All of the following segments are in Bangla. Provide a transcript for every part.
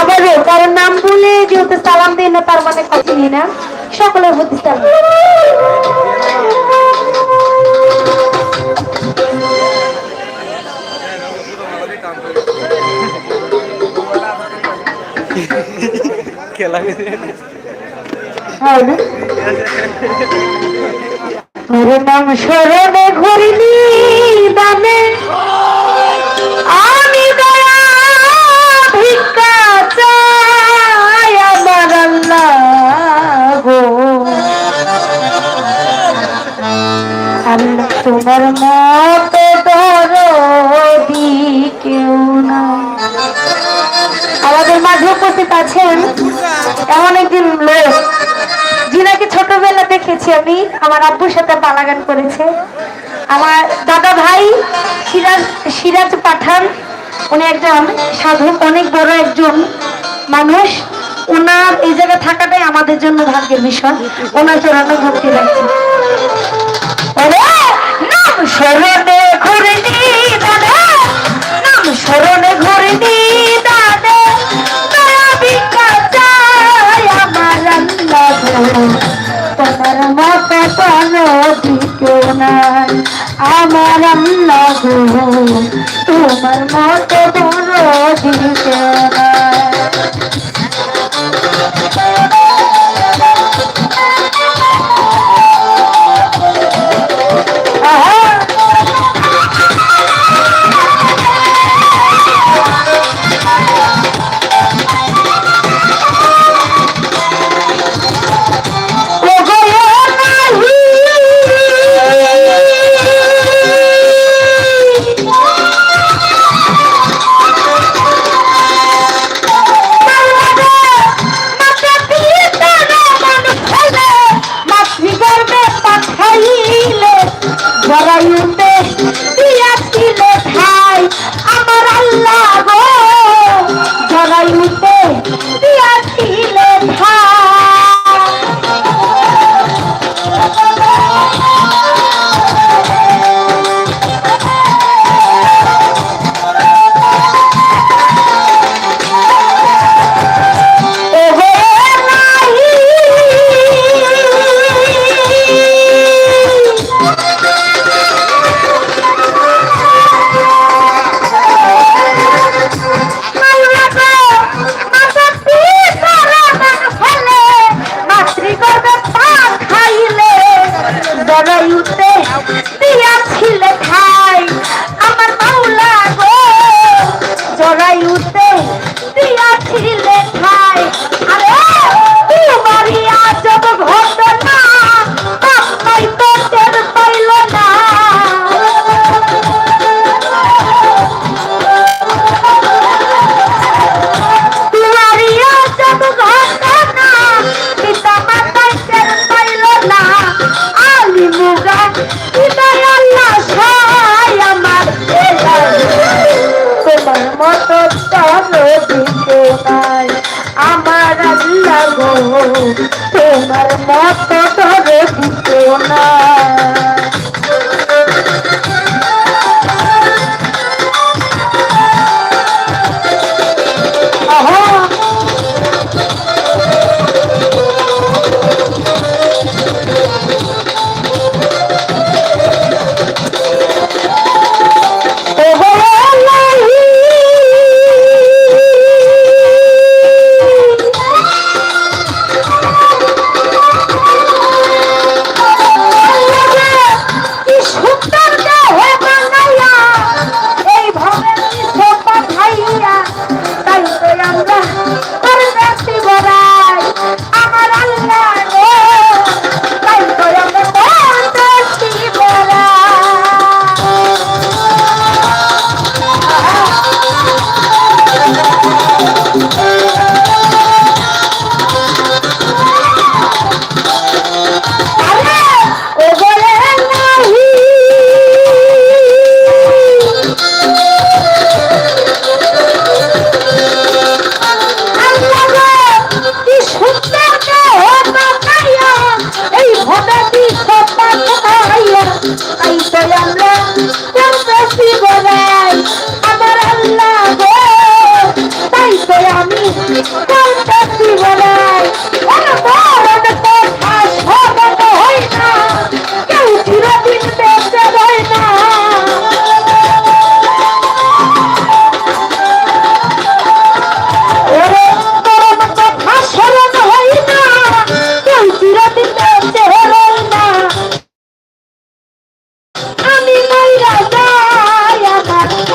আবারও কারণ নাম বলে যেহেতু সালাম দিই না তার মানে কথা নিই না। সকলের প্রতি সালাম। খেলা তোর নাম স্মরণে ঘুরিনি দামে আমি আমার গো। আল্লাহ তোমার মতে দরদি কেউ না। আমাদের মাঝে উপস্থিত আছেন এমন একজন লোক। দেখেছি আমি, আমার আব্বুর সাথে পালাগান করেছে। আমার দাদা ভাই সিরাজ সিরাজ পাঠান, উনি একজন সাধু, অনেক বড় একজন মানুষ। ওনার এই জায়গায় থাকাটাই আমাদের জন্য ভাগ্যের বিষয় ওনার চরণে ভক্তি রাখছি নাম স্মরণে দাদা, নাম স্মরণে ঘুরনি নাই। আমার আল্লাহ তোমার মতো কোনো দিকে নাই। ayuda. তোমার মত ধরে দিত না।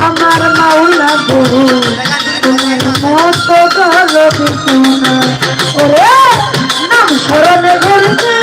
আমার মাওলা গো তোমার মতো কারও দিতে নাই ওরে নাম স্মরণে ঘুরছি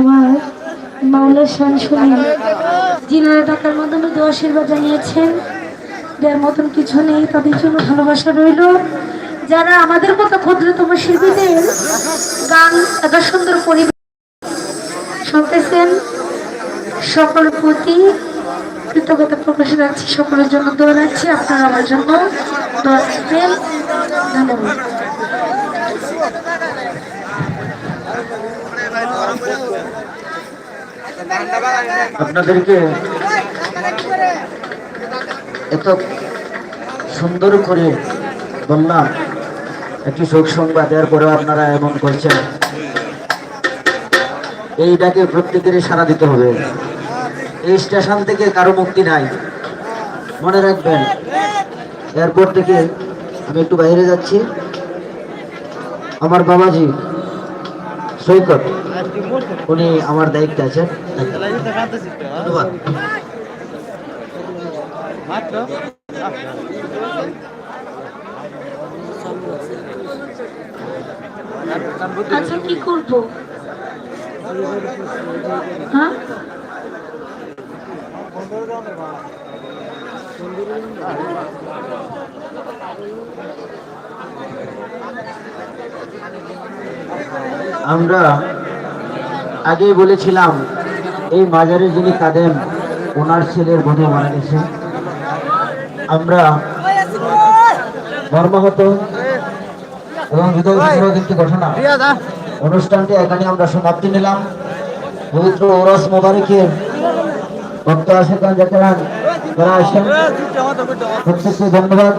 আমার মাওলা শান শুনি জিনারা টাকার মাধ্যমে দু আশীর্বাদ জানিয়েছেন, যার মতন কিছু নেই, তাদের জন্য ভালোবাসা রইল। যারা আমাদের মতো ক্ষুদ্রতম শিল্পীদের গান এত সুন্দর পরিবেশ শুনতেছেন সকলের প্রতি কৃতজ্ঞতা প্রকাশ রাখছি। সকলের জন্য দোয়া রাখছি। আপনারা আমার জন্য দোয়া রাখবেন। ধন্যবাদ। আপনাদেরকে এত সুন্দর করে বললাম, একটি শোক সংবাদ দেওয়ার পরেও আপনারা এমন করছেন। এইটাকে প্রত্যেকেরই সাড়া দিতে হবে। এই স্টেশন থেকে কারও মুক্তি নাই। মনে রাখবেন, এয়ারপোর্ট থেকে আমি একটু বাইরে যাচ্ছি। আমার বাবাজি সৈকত, উনি আমার দায়িত্বে আছেন। আচ্ছা কি করব? হ্যাঁ? আমরা আগেই বলেছিলাম, এই মাজারে যিনি কাঁদেন ওনার ছেলের বোধে মারা গেছে। আমরা মর্মাহত এবং একটি ঘটনা। অনুষ্ঠানটি এখানে আমরা সমাপ্তি নিলাম। পবিত্র ওরস মোবারকের ভক্ত আশেখান যাত্রান তারা আসেন, প্রত্যেককে ধন্যবাদ।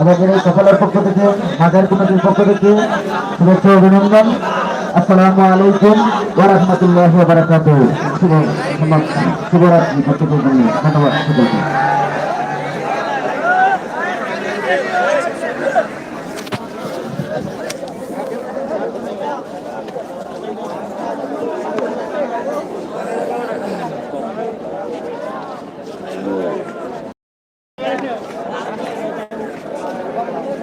আমাদের এই সফলের পক্ষ থেকে মাদার কুমারের পক্ষ থেকে শুভেচ্ছা